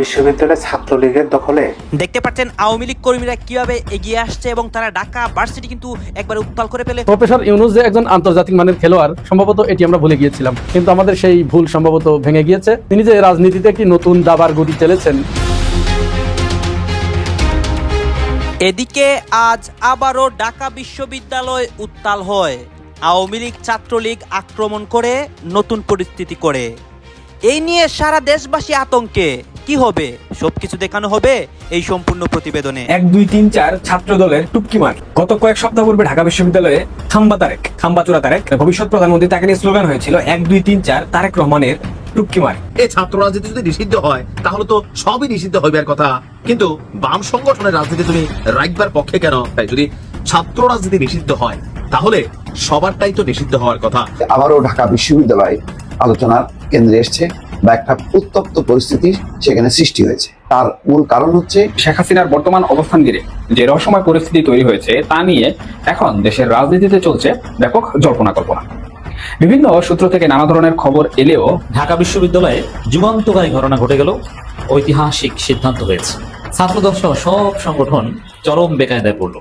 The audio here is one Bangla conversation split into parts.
বিশ্ববিদ্যালয়ে ছাত্রলীগের দখলে। দেখতে পাচ্ছেন আওয়ামী লীগ কর্মীরা কীভাবে এগিয়ে আসছে এবং তারা ঢাকা ভার্সিটি কিন্তু একবার উত্তাল করে ফেলে। প্রফেসর ইউনুস যে একজন আন্তর্জাতিক মানের খেলোয়াড় সম্ভবত এটি আমরা ভুলে গিয়েছিলাম। কিন্তু আমাদের সেই ভুল সম্ভবত ভেঙে গিয়েছে। তিনি যে রাজনীতিতে একটি নতুন দাবার গতি চলেছেন। এদিকে আজ আবারও ঢাকা বিশ্ববিদ্যালয় উত্তাল হয়। আওয়ামী লীগ ছাত্রলীগ আক্রমণ করে নতুন পরিস্থিতি করে। এই নিয়ে সারা দেশবাসী আতঙ্কে। কি হবে? সবকিছু দেখানো হবে এই সম্পূর্ণ প্রতিবেদনে। এক দুই তিন চার ছাত্র দলের টুপকি মার। গত কয়েক সপ্তাহ পূর্বে ঢাকা বিশ্ববিদ্যালয়ে খাম্বা তারেক খাম্বা চূড়া তারেক ভবিষ্যৎ প্রধানমন্ত্রী তাকে নিয়ে স্লোগান হয়েছিল এক দুই তিন চার তারেক রহমানের টুপকি মার। এই ছাত্র রাজনীতি যদি নিষিদ্ধ হয় তাহলে তো সবই নিষিদ্ধ হইবার কথা। কিন্তু বাম সংগঠনের রাজনীতি তুমি রাখবার পক্ষে কেন? তাই যদি ছাত্র রাজনীতি নিষিদ্ধ হয় তাহলে সবারটাই তো নিষিদ্ধ হওয়ার কথা। আবারও ঢাকা বিশ্ববিদ্যালয় আলোচনার কেন্দ্রে এসছে। বা একটা উত্তপ্ত পরিস্থিতি সেখানে সৃষ্টি হয়েছে। তার মূল কারণ হচ্ছে শেখ হাসিনার বর্তমান অবস্থান ঘিরে যে রহস্যময় পরিস্থিতি তৈরি হয়েছে তা নিয়ে এখন দেশের রাজনীতিতে চলছে ব্যাপক জল্পনা কল্পনা বিভিন্ন সূত্র থেকে নানা ধরনের খবর এলেও ঢাকা বিশ্ববিদ্যালয়ে যুগান্তকারী ঘটনা ঘটে গেল ঐতিহাসিক সিদ্ধান্ত হয়েছে। ছাত্রদল সহ সব সংগঠন চরম বেকায়দায় পড়ল।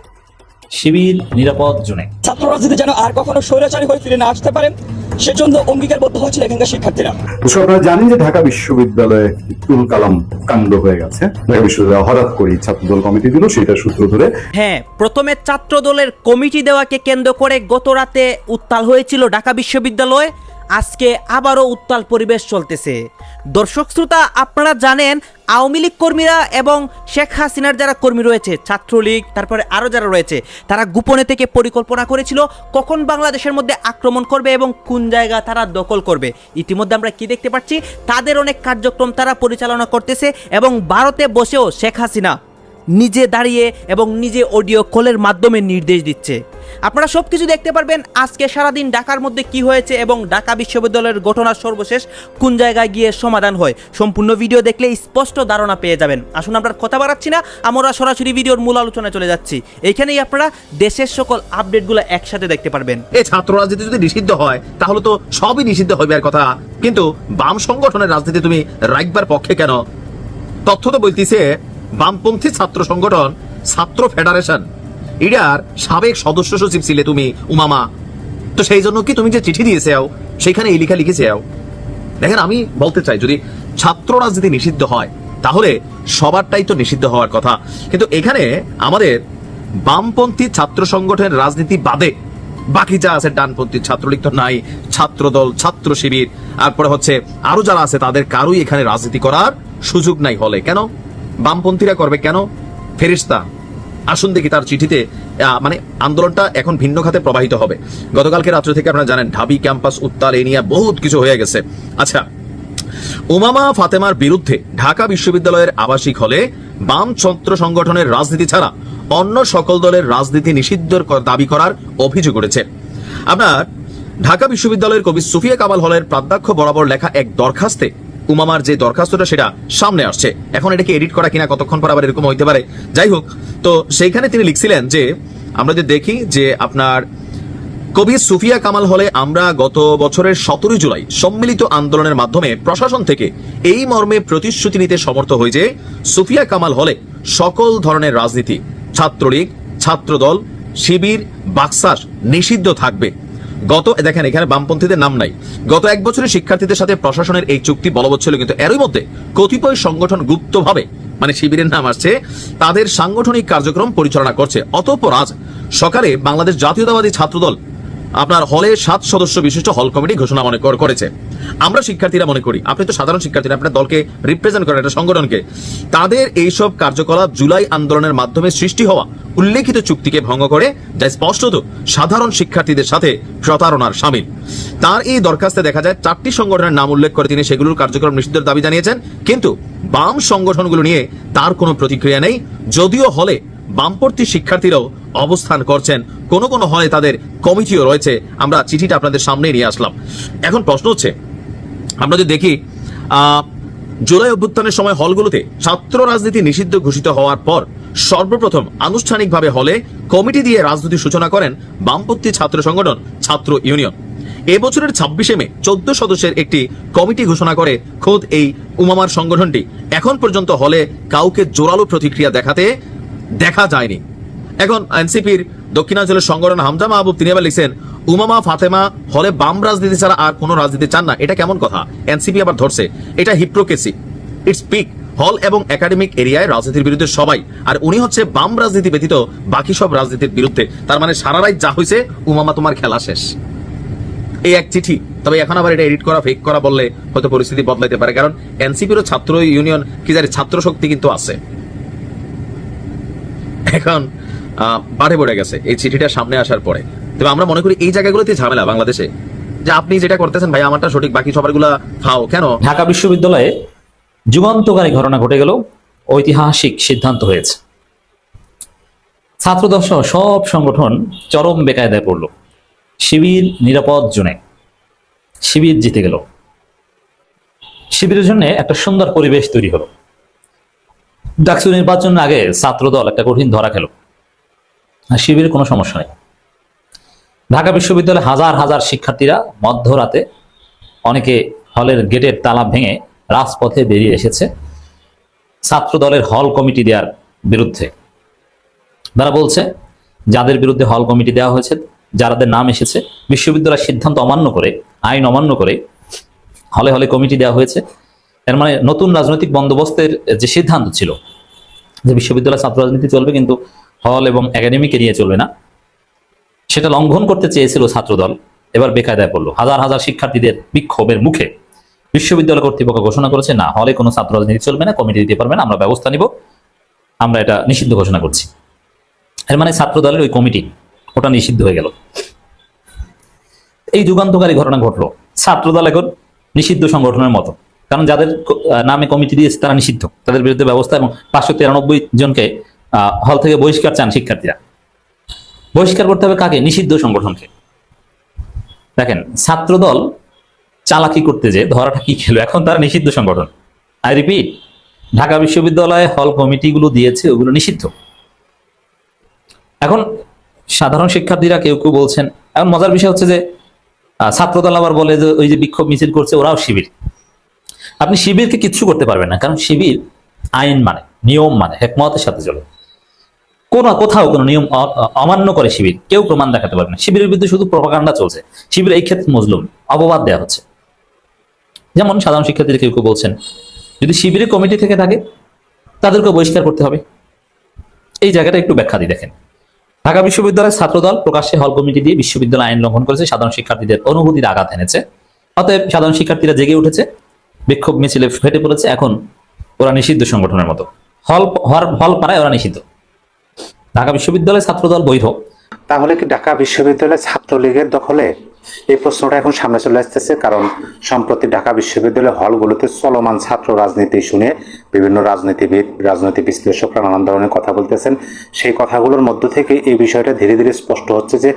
শিবির নিরাপদ জোনে। ছাত্র রাজনীতি যেন আর কখনো স্বৈরাচারী হয়ে ফিরে না আসতে পারেন সেজন্য অঙ্গীকারবদ্ধ হয়েছিল এখানকার শিক্ষার্থীরা। আপনারা জানেন যে ঢাকা বিশ্ববিদ্যালয়ে তুল কালাম কাণ্ড হয়ে গেছে। ঢাকা বিশ্ববিদ্যালয় হঠাৎ করে ছাত্রদল কমিটি দিল সেটা সূত্র ধরে হ্যাঁ প্রথমে ছাত্র দলের কমিটি দেওয়াকে কেন্দ্র করে গত রাতে উত্তাল হয়েছিল ঢাকা বিশ্ববিদ্যালয়। আজকে আবারও উত্তাল পরিবেশ চলতেছে। দর্শক শ্রোতা, আপনারা জানেন, আওয়ামী লীগ কর্মীরা এবং শেখ হাসিনার যারা কর্মী রয়েছে, ছাত্রলীগ, তারপরে আরও যারা রয়েছে, তারা গোপনে থেকে পরিকল্পনা করেছিল কখন বাংলাদেশের মধ্যে আক্রমণ করবে এবং কোন জায়গা তারা দখল করবে। ইতিমধ্যে আমরা কি দেখতে পাচ্ছি? তাদের অনেক কার্যক্রম তারা পরিচালনা করতেছে এবং ভারতে বসেও শেখ হাসিনা নিজে দাঁড়িয়ে এবং নিজে অডিও কলের মাধ্যমে নির্দেশ দিচ্ছে। আপনারা সব কিছু দেখতে পারবেন আজকে সারাদিন ঢাকার মধ্যে কি হয়েছে এবং ঢাকা বিশ্ববিদ্যালয়ের ঘটনার সর্বশেষ কোন জায়গায় গিয়ে সমাধান হয়। সম্পূর্ণ ভিডিও দেখলে স্পষ্ট ধারণা পেয়ে যাবেন। আসুন আমরা কথা বাড়াচ্ছি না, আমরা সরাসরি ভিডিওর মূল আলোচনায় চলে যাচ্ছি। এইখানেই আপনারা দেশের সকল আপডেটগুলো একসাথে দেখতে পারবেন। এই ছাত্র রাজনীতি যদি নিষিদ্ধ হয়, তাহলে তো সবই নিষিদ্ধ হইবার কথা। কিন্তু বাম সংগঠনের রাজনীতি তুমি রাখবার পক্ষে কেন? তথ্য তো বলতিছে বামপন্থী ছাত্র সংগঠন, ছাত্র ফেডারেশন। ইডার সাবেক সদস্য সচিব ছিলে তুমি, উমামা। তো সেই জন্য কি তুমি যে চিঠি দিয়েছেও সেখানে এই লেখা লিখেছেও দেখেন, আমি বলতে চাই, যদি ছাত্র রাজনীতি নিষিদ্ধ হয়, তাহলে সবারটাই তো নিষিদ্ধ হওয়ার কথা। কিন্তু এখানে আমাদের বামপন্থী ছাত্র সংগঠনের রাজনীতি বাদে বাকি যা আছে ডানপন্থী ছাত্রলীগ তো নাই, ছাত্রদল, ছাত্র শিবির তারপরে হচ্ছে আরও যারা আছে তাদের কারোই এখানে রাজনীতি করার সুযোগ নাই হলে। কেন? বামপন্থীরা করবে কেন? ফেরিস্তা আসুন দেখি তার চিঠিতে মানে আন্দোলনটা এখন ভিন্ন খাতে প্রবাহিত হবে। গতকালকে রাত্র থেকে আপনারা জানেন, ঢাবি, ক্যাম্পাস, উত্তাল এই নিয়ে বহুত কিছু হয়ে গেছে। আচ্ছা উমামা ফাতেমার বিরুদ্ধে ঢাকা বিশ্ববিদ্যালয়ের আবাসিক হলে বাম ছাত্র সংগঠনের রাজনীতি ছাড়া অন্য সকল দলের রাজনীতি নিষিদ্ধর দাবি করার অভিযোগ উঠেছে। আপনার ঢাকা বিশ্ববিদ্যালয়ের কবি সুফিয়া কামাল হলের প্রাধ্যক্ষ বরাবর লেখা এক দরখাস্তে উমামার যে দরখাস্তটা সেটা সামনে আসছে। এখন এটাকে এডিট করা কিনা, কতক্ষণ পর আবার এরকম হইতে পারে, যাই হোক, তো সেইখানে তিনি লিখছিলেন যে, আমরা যে দেখি যে আপনার কবি সুফিয়া কামাল হলে আমরা গত বছরের সতেরোই জুলাই সম্মিলিত আন্দোলনের মাধ্যমে প্রশাসন থেকে এই মর্মে প্রতিশ্রুতি নিতে সমর্থ হই যে, সুফিয়া কামাল হলে সকল ধরনের রাজনীতি, ছাত্রলীগ, ছাত্রদল, শিবির বাকসাস নিষিদ্ধ থাকবে। গত, দেখেন, এখানে বামপন্থীদের নাম নাই। গত এক বছরে শিক্ষার্থীদের সাথে প্রশাসনের এই চুক্তি বলবৎ ছিল, কিন্তু এরই মধ্যে কতিপয় সংগঠন গুপ্তভাবে মানে শিবিরের নাম আসছে, তাদের সাংগঠনিক কার্যক্রম পরিচালনা করছে। অতঃপর আজ সকালে বাংলাদেশ জাতীয়তাবাদী ছাত্রদল আপনার হলে সাত সদস্য বিশিষ্ট হল কমিটি ঘোষণা মনে কর- করেছে। আমরা শিক্ষার্থীরা মনে করি, আপনি তো সাধারণ শিক্ষার্থীরা, আপনার দলকে রিপ্রেজেন্ট করেন, একটা সংগঠনকে। তাদের এইসব কার্যকলাপ জুলাই আন্দোলনের মাধ্যমে সৃষ্টি হওয়া উল্লেখিত চুক্তিকে ভঙ্গ করে, যা স্পষ্টত সাধারণ শিক্ষার্থীদের সাথে প্রতারণার সামিল। তার এই দরখাস্তে দেখা যায়, চারটি সংগঠনের নাম উল্লেখ করে তিনি সেগুলোর কার্যক্রম নিষিদ্ধের দাবি জানিয়েছেন, কিন্তু বাম সংগঠনগুলো নিয়ে তার কোনো প্রতিক্রিয়া নেই। যদিও হলে বামপন্থী শিক্ষার্থীরাও অবস্থান করছেন। কোন কোন হলে তাদের কমিটিও রয়েছে। আমরা চিঠিটা আপনাদের সামনে নিয়ে আসলাম। এখন প্রশ্ন হচ্ছে, আমরা যদি দেখি জুলাই অভ্যুত্থানের সময় হলগুলোতে ছাত্র রাজনীতি নিষিদ্ধ ঘোষিত হওয়ার পর সর্বপ্রথম আনুষ্ঠানিকভাবে হলে কমিটি দিয়ে রাজনীতি সূচনা করেন বামপন্থী ছাত্র সংগঠন ছাত্র ইউনিয়ন। এবছরের ছাব্বিশে মে চোদ্দ সদস্যের একটি কমিটি ঘোষণা করে খোদ এই উমামার সংগঠনটি। এখন পর্যন্ত হলে কাউকে জোরালো প্রতিক্রিয়া দেখাতে দেখা যায়নি। এখন এনসিপির দক্ষিণাঞ্চলের সংগঠন হামজা মাহবুব, তিনি আবার লিখছেন, উমামা, ফাতেমা হলে বাম রাজনীতি ছাড়া আর কোনো রাজনীতি চান না। এটা কেমন কথা? এনসিপি আবার ধরছে। এটা হিপ্রোকেসি ইটস পিক হল এবং একাডেমিক এরিয়ায় রাজনীতির বিরুদ্ধে সবাই। আর উনি হচ্ছে বাম রাজনীতি ব্যতীত বাকি সব রাজনীতির বিরুদ্ধে। তার মানে সারা রাত যা হয়েছে উমামা তোমার খেলা শেষ। এই এক চিঠি। তবে এখন আবার এটা এডিট করা ফেক করা বললে হয়তো পরিস্থিতি বদলাইতে পারে। কারণ এনসিপিরও ছাত্র ইউনিয়ন, কি জানি ছাত্র শক্তি কিন্তু আছে। এখন বাড়ে পড়ে গেছে। এই চিঠিটা সামনে আসার পরে। তবে আমরা মনে করি এই জায়গাগুলোতে ঝামেলা বাংলাদেশে। যে আপনি যেটা করতেছেন, ভাই, আমারটা সঠিক, বাকি সবারগুলা ফাও। কেন? ঢাকা বিশ্ববিদ্যালয়ে যুগান্তকারী ঘটনা ঘটে গেল ঐতিহাসিক সিদ্ধান্ত হয়েছে। ছাত্রদল সহ সব সংগঠন চরম বেকায়দায় পড়ল। শিবির নিরাপদ জোনে। শিবির জিতে গেল। শিবিরের জন্য একটা সুন্দর পরিবেশ তৈরি হলো। ডাকসু নির্বাচনের আগে ছাত্রদল একটা কঠিন ধরা খেল। আর শিবিরের কোনো সমস্যা নেই। ঢাকা বিশ্ববিদ্যালয়ে হাজার হাজার শিক্ষার্থীরা মধ্যরাতে অনেকে হলের গেটের তালা ভেঙে রাজপথে বেরিয়ে এসেছে। ছাত্র দলের হল কমিটি দেওয়ার বিরুদ্ধে। তারা বলছে, যাদের বিরুদ্ধে হল কমিটি দেওয়া হয়েছে যাদের নাম এসেছে, বিশ্ববিদ্যালয়ের সিদ্ধান্ত অমান্য করে, আইন অমান্য করে হলে হলে কমিটি দেওয়া হয়েছে। এর মানে নতুন রাজনৈতিক বন্দোবস্তের যে সিদ্ধান্ত ছিল, যে বিশ্ববিদ্যালয় ছাত্র রাজনীতি চলবে, কিন্তু হল এবং একাডেমিক এরিয়া চলবে না। সেটা লঙ্ঘন করতে চেয়েছিল ছাত্রদল। এবার বেকায়দায় পড়ল। হাজার হাজার শিক্ষার্থীদের বিক্ষোভের মুখে বিশ্ববিদ্যালয় কর্তৃপক্ষ ঘোষণা করেছে, না, হলে কোনো ছাত্র রাজনীতি চলবে না, কমিটি দিতে পারবে না, আমরা ব্যবস্থা নিব। আমরা এটা নিষিদ্ধ ঘোষণা করছি। এর মানে ছাত্র দলের ওই কমিটি, ওটা নিষিদ্ধ হয়ে গেল। এই যুগান্তকারী ঘটনা ঘটলো। ছাত্র দল এখন নিষিদ্ধ সংগঠনের মতো। কারণ যাদের নামে কমিটি দিয়েছে, তারা নিষিদ্ধ। তাদের বিরুদ্ধে ব্যবস্থা এবং পাঁচশো তিরানব্বই জনকে হল থেকে বহিষ্কার চান শিক্ষার্থীরা। বহিষ্কার করতে হবে কাকে? নিষিদ্ধ সংগঠনকে। দেখেন, ছাত্রদল চালাকি করতে যে ধরাটা কি খেলো? এখন তারা নিষিদ্ধ সংগঠন। আই রিপিট ঢাকা বিশ্ববিদ্যালয়ে হল কমিটিগুলো দিয়েছে, ওগুলো নিষিদ্ধ। এখন সাধারণ শিক্ষার্থীরা কেউ কেউ বলছেন, এখন মজার বিষয় হচ্ছে যে ছাত্রদল আবার বলে যে, ওই যে বিক্ষোভ মিছিল করছে, ওরাও শিবির। আপনি শিবিরকে কিচ্ছু করতে পারবেন না, কারণ শিবির আইন মানে নিয়ম মানে হেকমতের সাথে চলে। কোন কোথাও কোনো নিয়ম অমান্য করে শিবির। কেউ প্রমাণ দেখাতে পারবে না। শিবিরের বিরুদ্ধে শুধু প্রপাগান্ডা চলছে। শিবির এই ক্ষেত্রে মজলুম, অপবাদ দেওয়া হচ্ছে। যেমন সাধারণ শিক্ষার্থীরা কেউ কেউ বলছেন, যদি শিবিরের কমিটি থেকে থাকে তাদেরকে বহিষ্কার করতে হবে। এই জায়গাটা একটু ব্যাখ্যা দিয়ে দেখেন। ঢাকা বিশ্ববিদ্যালয়ের ছাত্রদল প্রকাশ্যে হল কমিটি দিয়ে বিশ্ববিদ্যালয় আইন লঙ্ঘন করেছে। সাধারণ শিক্ষার্থীদের অনুভূতির আঘাত এনেছে। অতএব সাধারণ শিক্ষার্থীরা জেগে উঠেছে। বিক্ষোভ মিছিলে ফেটে পড়েছে। এখন ওরা নিষিদ্ধ সংগঠনের মতো। হল- হল পাড়ায় ওরা নিষিদ্ধ। ঢাকা বিশ্ববিদ্যালয়ের ছাত্রদল বৈধ। তাহলে কি ঢাকা বিশ্ববিদ্যালয় ছাত্রলীগের দখলে এই প্রশ্নটা এখন সামনে চলে আসতেছে? কারণ সম্প্রতি ঢাকা বিশ্ববিদ্যালয় হলগুলোতে চলমান ছাত্র রাজনীতি শুনে বিভিন্ন রাজনীতিবিদ, রাজনৈতিক বিশ্লেষকরা নানান ধরনের কথা বলতেছেন। সেই কথাগুলোর মধ্য থেকে এই বিষয়টা ধীরে ধীরে স্পষ্ট হচ্ছে যে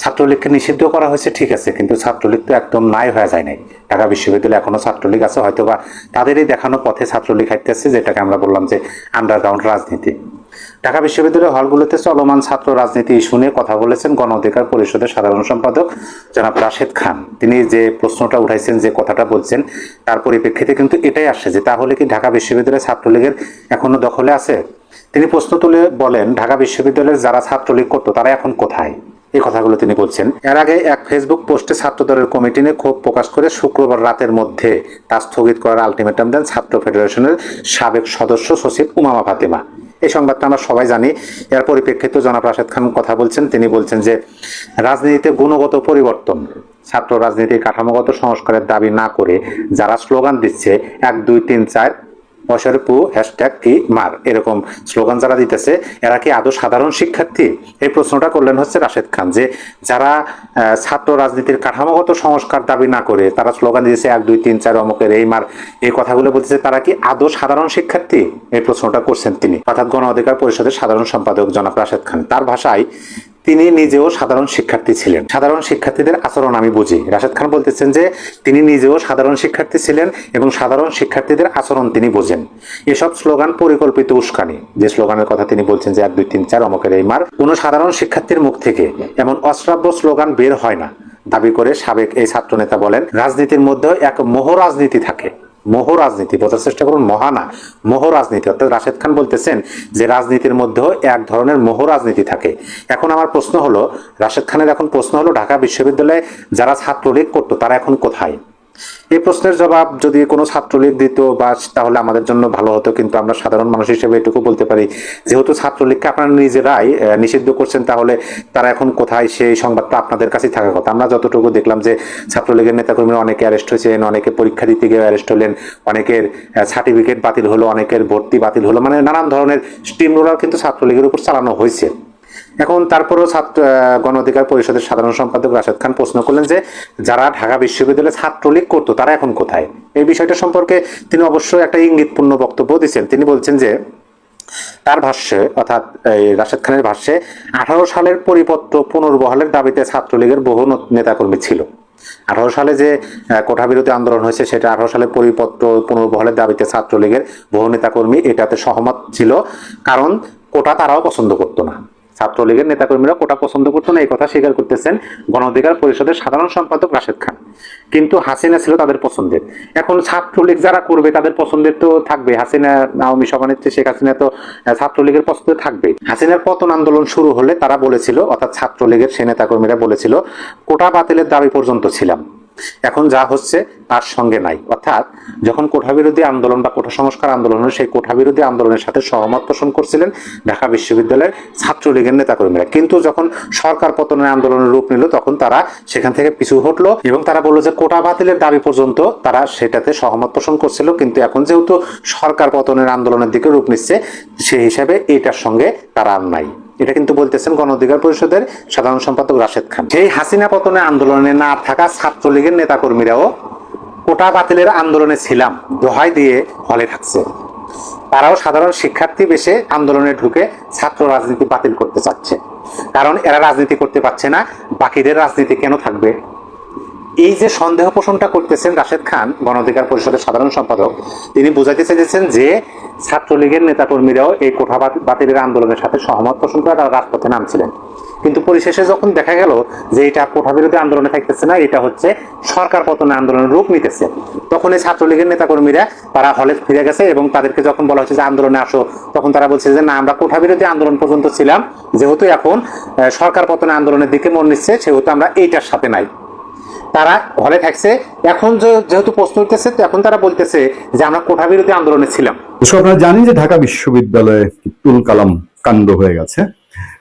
ছাত্রলীগকে নিষিদ্ধ করা হয়েছে, ঠিক আছে, কিন্তু ছাত্রলীগ তো একদম নাই হয়ে যায় নাই। ঢাকা বিশ্ববিদ্যালয়ে এখনও ছাত্রলীগ আছে, হয়তোবা তাদেরই দেখানো পথে ছাত্রলীগ হাইতেছে যেটাকে আমরা বললাম যে আন্ডারগ্রাউন্ড রাজনীতি। ঢাকা বিশ্ববিদ্যালয় হলগুলোতে চলমান ছাত্র রাজনীতি শুনে কথা বলেছেন গণ অধিকার পরিষদের সাধারণ সম্পাদক জনাব রাশেদ খান। তিনি যে প্রশ্নটা উঠাইছেন, যে কথাটা বলছেন, তার পরিপ্রেক্ষিতে কিন্তু এটাই আসছে যে তাহলে কি ঢাকা বিশ্ববিদ্যালয় ছাত্রলীগের এখনও দখলে আছে? তিনি প্রশ্ন তুলে বলেন, ঢাকা বিশ্ববিদ্যালয়ের যারা ছাত্রলীগ করতো, তারা এখন কোথায়? এই কথাগুলো তিনি বলছেন। এর আগে এক ফেসবুক পোস্টে ছাত্রদলের কমিটি নিয়ে ক্ষোভ প্রকাশ করে শুক্রবার রাতের মধ্যে তা স্থগিত করার আলটিমেটাম দেন ছাত্র ফেডারেশনের সাবেক সদস্য সচিব উমামা ফাতেমা। এই সংবাদটা আমরা সবাই জানি। এর পরিপ্রেক্ষিতে জনাব রাশেদ খান কথা বলছেন। তিনি বলছেন যে, রাজনীতিতে গুণগত পরিবর্তন, ছাত্র রাজনীতির কাঠামোগত সংস্কারের দাবি না করে যারা স্লোগান দিচ্ছে, এক, দুই, তিন, চার পু হ্যাশট্যাগ কি মার, এরকম স্লোগান যারা দিতেছে, এরা কি আদৌ সাধারণ শিক্ষার্থী? এই প্রশ্নটা করলেন হচ্ছে রাশেদ খান যে, যারা ছাত্র রাজনীতির কাঠামোগত সংস্কার দাবি না করে, তারা স্লোগান দিয়েছে এক, দুই, তিন, চার অমুকের এই মার, এই কথাগুলো বলতেছে, তারা কি আদৌ সাধারণ শিক্ষার্থী? এই প্রশ্নটা করছেন তিনি। অর্থাৎ গণ অধিকার পরিষদের সাধারণ সম্পাদক জনাব রাশেদ খান। তার ভাষায় তিনি নিজেও সাধারণ শিক্ষার্থী ছিলেন। সাধারণ শিক্ষার্থীদের আচরণ আমি বুঝি। রাশেদ খান বলতেছেন যে, তিনি নিজেও সাধারণ শিক্ষার্থী ছিলেন এবং সাধারণ শিক্ষার্থীদের আচরণ তিনি বোঝেন। এসব স্লোগান পরিকল্পিত উস্কানি। যে স্লোগানের কথা তিনি বলছেন যে, এক, দুই, তিন, চার, অমকের এই মার। কোনো সাধারণ শিক্ষার্থীর মুখ থেকে এমন অশ্রাব্য স্লোগান বের হয় না। দাবি করে সাবেক এই ছাত্র নেতা বলেন, রাজনীতির মধ্যে এক মোহ রাজনীতি থাকে। মোহ রাজনীতি, বোঝার চেষ্টা করুন মহানা মোহ রাজনীতি। অর্থাৎ রাশেদ খান বলতেছেন যে রাজনীতির মধ্যেও এক ধরনের মোহ রাজনীতি থাকে। এখন আমার প্রশ্ন হলো, রাশেদ খানের এখন প্রশ্ন হলো, ঢাকা বিশ্ববিদ্যালয়ে যারা ছাত্রলীগ করতো, তারা এখন কোথায়? এই প্রশ্নের জবাব যদি কোনো ছাত্রলীগ দিত বা তাহলে আমাদের জন্য ভালো হতো, কিন্তু আমরা সাধারণ মানুষ হিসেবে এটুকু বলতে পারি, যেহেতু ছাত্রলীগকে আপনারা নিজেরাই নিষিদ্ধ করছেন, তাহলে তারা এখন কোথায় সেই সংবাদটা আপনাদের কাছেই থাকার কথা। আমরা যতটুকু দেখলাম যে ছাত্রলীগের নেতাকর্মীরা অনেকে অ্যারেস্ট হয়েছেন, অনেকে পরীক্ষা দিতে গিয়ে অ্যারেস্ট হলেন, অনেকের সার্টিফিকেট বাতিল হলো, অনেকের ভর্তি বাতিল হলো মানে নানান ধরনের স্টিম রোলার কিন্তু ছাত্রলীগের উপর চালানো হয়েছে। এখন তারপরেও ছাত্র গণ অধিকার পরিষদের সাধারণ সম্পাদক রাশেদ খান প্রশ্ন করলেন যে, যারা ঢাকা বিশ্ববিদ্যালয়ে ছাত্রলীগ করতো, তারা এখন কোথায়? এই বিষয়টা সম্পর্কে তিনি অবশ্যই একটা ইঙ্গিতপূর্ণ বক্তব্য দিচ্ছেন তিনি বলছেন যে, তার ভাষ্যে, অর্থাৎ রাশেদ খানের ভাষ্যে, আঠারো সালের পরিপত্র পুনর্বহালের দাবিতে ছাত্রলীগের বহু নেতাকর্মী ছিল। আঠারো সালে যে কোঠা বিরোধী আন্দোলন হয়েছে, সেটা আঠারো সালের পরিপত্র পুনর্বহালের দাবিতে ছাত্রলীগের বহু নেতাকর্মী এটাতে সহমত ছিল। কারণ কোটা তারাও পছন্দ করতো না। ছাত্রলীগের নেতাকর্মীরা কোটা পছন্দ করতো না, এই কথা স্বীকার করতেছেন গণ অধিকার পরিষদের সাধারণ সম্পাদক রাশেদ খান। কিন্তু হাসিনা ছিল তাদের পছন্দের। এখন ছাত্রলীগ যারা করবে, তাদের পছন্দের তো থাকবে। হাসিনা, আওয়ামী সভানেত্রী শেখ হাসিনা তো ছাত্রলীগের পছন্দ থাকবে হাসিনার পতন আন্দোলন শুরু হলে তারা বলেছিল, অর্থাৎ ছাত্রলীগের সে নেতাকর্মীরা বলেছিল, কোটা বাতিলের দাবি পর্যন্ত ছিলাম। এখন যা হচ্ছে তার সঙ্গে নাই। অর্থাৎ যখন কোঠা বিরোধী আন্দোলন বা কোঠা সংস্কার আন্দোলন সেই কোঠা বিরোধী আন্দোলনের সাথে সহমত পোষণ করছিলেন ঢাকা বিশ্ববিদ্যালয়ের ছাত্রলীগের নেতাকর্মীরা। কিন্তু যখন সরকার পতনের আন্দোলনের রূপ নিল, তখন তারা সেখান থেকে পিছু হটলো এবং তারা বলল যে কোটা বাতিলের দাবি পর্যন্ত তারা সেটাতে সহমত পোষণ করছিল। কিন্তু এখন যেহেতু সরকার পতনের আন্দোলনের দিকে রূপ নিচ্ছে, সেই হিসাবে এটার সঙ্গে তারা আর নাই। এটা কিন্তু বলতেছেন গণ অধিকার পরিষদের সাধারণ সম্পাদক রাশেদ খান। সেই হাসিনা পতনের আন্দোলনে না থাকা ছাত্রলীগের নেতাকর্মীরাও কোটা বাতিলের আন্দোলনে ছিলাম, দোহাই দিয়ে হলে থাকছে। তারাও সাধারণ শিক্ষার্থী বেশে আন্দোলনে ঢুকে ছাত্র রাজনীতি বাতিল করতে চাচ্ছে। কারণ এরা রাজনীতি করতে পারছে না, বাকিদের রাজনীতি কেন থাকবে? এই যে সন্দেহ পোষণটা করতেছেন রাশেদ খান, গণ অধিকার পরিষদের সাধারণ সম্পাদক, তিনি বুঝাইতে চেয়েছেন যে ছাত্রলীগের নেতাকর্মীরাও এই কোঠা বাতিলের আন্দোলনের সাথে সহমত পোষণ করে তারা রাজপথে নামছিলেন। কিন্তু পরিশেষে যখন দেখা গেল যে এটা কোঠা বিরোধী আন্দোলনে থাকতেছে না, এটা হচ্ছে সরকার পতনের আন্দোলনের রূপ নিতেছে। তখন এই ছাত্রলীগের নেতাকর্মীরা তারা হলে ফিরে গেছে এবং তাদেরকে যখন বলা হচ্ছে যে আন্দোলনে আসো, তখন তারা বলছে যে না, আমরা কোঠা বিরোধী আন্দোলন পর্যন্ত ছিলাম, যেহেতু এখন সরকার পতনের আন্দোলনের দিকে মন নিচ্ছে সেহেতু আমরা এইটার সাথে নাই। তারা ঘরে থাকছে। এখন যেহেতু প্রশ্ন উঠতেছে এখন তারা বলতেছে যে আমরা কোঠা বিরোধী আন্দোলনে ছিলাম। আপনারা জানেন যে ঢাকা বিশ্ববিদ্যালয়ে তুল কালাম কাণ্ড হয়ে গেছে।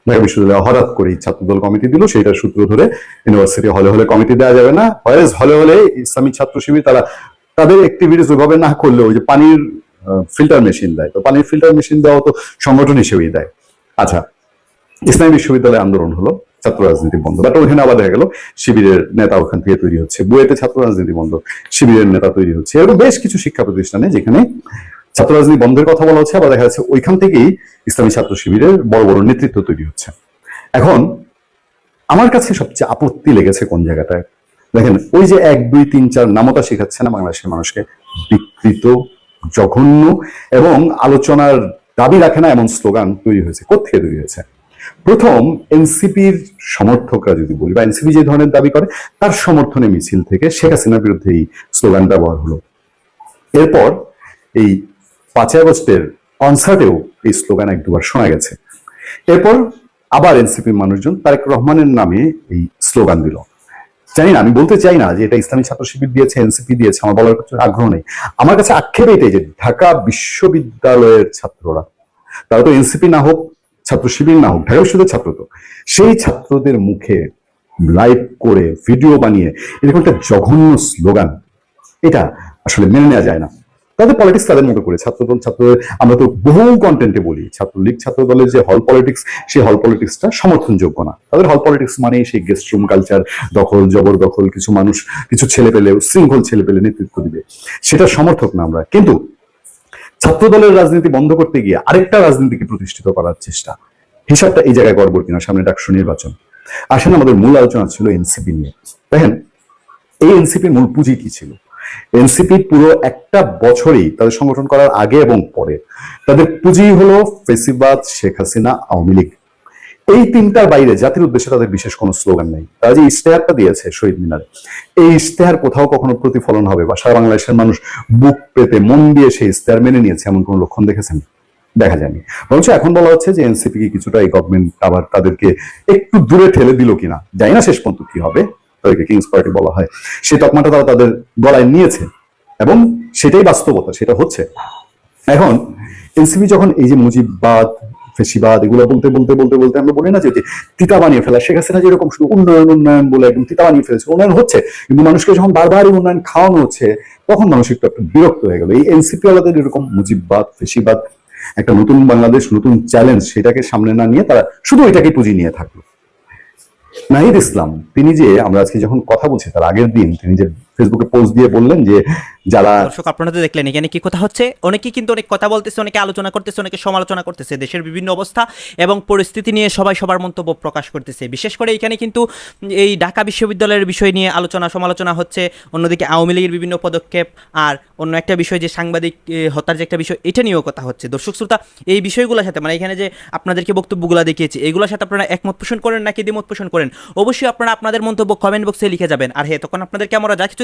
ঢাকা বিশ্ববিদ্যালয় হঠাৎ করেই ছাত্রদল কমিটি দিল সেইটার সূত্র ধরে ইউনিভার্সিটি হলে হলে কমিটি দেওয়া যাবে না। হয়েজ হলে হলে ইসলামী ছাত্র শিবির, তারা তাদের অ্যাক্টিভিটিস ওইভাবে না করলেও যে পানির ফিল্টার মেশিন দেয়। তো পানির ফিল্টার মেশিন দেওয়া তো সংগঠন হিসেবেই দেয়। আচ্ছা ইসলামী বিশ্ববিদ্যালয়ে আন্দোলন হলো। ছাত্র রাজনীতি বন্ধ। বাট ওখানে আবার দেখা গেল, শিবিরের নেতা ওখান থেকে তৈরি হচ্ছে। বুয়েটে ছাত্র রাজনীতি বন্ধ, শিবিরের নেতা তৈরি হচ্ছে। এরকম বেশ কিছু শিক্ষা প্রতিষ্ঠানে যেখানে ছাত্র রাজনীতি বন্ধের কথা বলা হচ্ছে, আবার দেখা যাচ্ছে ওইখান থেকেই ইসলামী ছাত্র শিবিরের বড় বড় নেতৃত্ব তৈরি হচ্ছে। এখন আমার কাছে সবচেয়ে আপত্তি লেগেছে কোন জায়গাটায়? দেখেন, ওই যে এক, দুই, তিন, চার নামতা শেখাচ্ছে না বাংলাদেশের মানুষকে, বিকৃত, জঘন্য, এবং আলোচনার দাবি রাখে না এমন স্লোগান তৈরি হয়েছে। কোথেকে তৈরি হয়েছে? প্রথম এনসিপির সমর্থকরা যদি বলি, বা এনসিপি যে ধরনের দাবি করে, তার সমর্থনে মিছিল থেকে শেখ হাসিনার বিরুদ্ধে এই স্লোগান ব্যবহার হলো। এরপর এই পাঁচই আগস্টের কনসার্টেও এই স্লোগান এক দুবার শোনা গেছে। এরপর আবার এনসিপির মানুষজন তারেক রহমানের নামে এই স্লোগান দিল। জানি না, আমি বলতে চাই না যে এটা ইসলামী ছাত্র শিবির দিয়েছে, এনসিপি দিয়েছে, আমার বলার কিছু আগ্রহ নেই। আমার কাছে আক্ষেপ এটাই যে ঢাকা বিশ্ববিদ্যালয়ের ছাত্ররা, তারা তো এনসিপি না হোক ছাত্র শিবির না হোক ঢাকা ছাত্র তো, সেই ছাত্রদের মুখে লাইভ করে ভিডিও বানিয়ে এরকম একটা জঘন্য স্লোগান এটা আসলে মেনে নেওয়া যায় না। তাদের পলিটিক্স তাদের মতো করে, ছাত্রদল, ছাত্র, আমরা তো বহু কন্টেন্টে বলি, ছাত্রলীগ ছাত্র দলের যে হল পলিটিক্স সেই হল পলিটিক্সটা সমর্থনযোগ্য না। তাদের হল পলিটিক্স মানে সেই গেস্ট রুম কালচার দখল, জবরদখল, কিছু মানুষ, কিছু ছেলে পেলে শৃঙ্খল ছেলে পেলে নেতৃত্ব দিবে। সেটা সমর্থক না আমরা, কিন্তু ছাত্র দলের রাজনীতি বন্ধ করতে গিয়ে আরেকটা রাজনীতিকে প্রতিষ্ঠিত করার চেষ্টা। হিসাবটা এই জায়গায় গড়বর কিনা, সামনে ডাকসু নির্বাচন। আসেন, আমাদের মূল আলোচনা ছিল এনসিপি নিয়ে। দেখেন, এই এনসিপির মূল পুঁজি কি ছিল? এনসিপি পুরো একটা বছরই তাদের সংগঠন করার আগে এবং পরে তাদের পুঁজি হলো ফেসিবাদ, শেখ হাসিনা, আওয়ামী লীগ। এই তিনটার বাইরে জাতির উদ্দেশ্যে তাদের বিশেষ কোনো স্লোগান নেই। তারা যে ইশতেহারটা দিয়েছে শহীদ মিনারে, এই ইশতেহার কোথাও কখনো প্রতিফলন হবে বা সারা বাংলাদেশের মানুষ বুক পেতে মন দিয়ে সেই ইশতেহার মেনে নিয়েছে এমন কোনো লক্ষণ দেখেছেন? দেখা যায়নি। বরঞ্চ এখন বলা হচ্ছে যে এনসিপি কি কিছুটা এই গভর্নমেন্ট আবার তাদেরকে একটু দূরে ঠেলে দিল কিনা, জানি না শেষ পর্যন্ত কি হবে, তাদেরকে কিংস পার্টি বলা হয়। সেই তকমাটা তারা তাদের গলায় নিয়েছে এবং সেটাই বাস্তবতা, সেটা হচ্ছে। এখন এনসিপি যখন এই যে মুজিববাদ ফেসিবাদ, এগুলো বলতে বলতে বলতে বলতে আমরা বলি না যে তিতা বানিয়ে ফেলা। শেখ হাসিনা যেরকম শুধু উন্নয়ন উন্নয়ন বলে একদম তিতা বানিয়ে ফেলেছে, উন্নয়ন হচ্ছে। কিন্তু মানুষকে যখন বারবার উন্নয়ন খাওয়ানো হচ্ছে, তখন মানুষ একটু, একটা বিরক্ত হয়ে গেল। এই এনসিপি ওয়ালাদের এরকম মুজিববাদ, ফেসিবাদ, একটা নতুন বাংলাদেশ, নতুন চ্যালেঞ্জ, সেটাকে সামনে না নিয়ে তারা শুধু এটাকে পুঁজি নিয়ে থাকল। নাহিদ ইসলাম, তিনি যে, আমরা আজকে যখন কথা বলছি, তার আগের দিন তিনি যে ফেসবুকে পোস্ট দিয়ে বললেন যে যারা দর্শক, আপনারা তো দেখলেন এখানে কি কথা হচ্ছে। অনেকেই কিন্তু অনেক কথা বলতেছে, অনেকে আলোচনা করতেছে, অনেকে সমালোচনা করতেছে। দেশের বিভিন্ন অবস্থা এবং পরিস্থিতি নিয়ে সবাই সবার মন্তব্য প্রকাশ করতেছে। বিশেষ করে এখানে কিন্তু এই ঢাকা বিশ্ববিদ্যালয়ের বিষয় নিয়ে আলোচনা সমালোচনা হচ্ছে, অন্যদিকে আওয়ামী লীগের বিভিন্ন পদক্ষেপ আর অন্য একটা বিষয় যে সাংবাদিক হত্যার যে একটা বিষয়, এটা নিয়েও কথা হচ্ছে। দর্শক, শ্রোতা, এই বিষয়গুলোর সাথে মানে এখানে যে আপনাদেরকে বক্তব্যগুলো দেখিয়েছি, এগুলোর সাথে আপনারা একমত পোষণ করেন নাকি দ্বিমত পোষণ করেন? অবশ্যই আপনারা আপনাদের মন্তব্য কমেন্ট বক্সে লিখে যাবেন। আর হ্যাঁ তখন আপনাদেরকে আমরা যা কিছু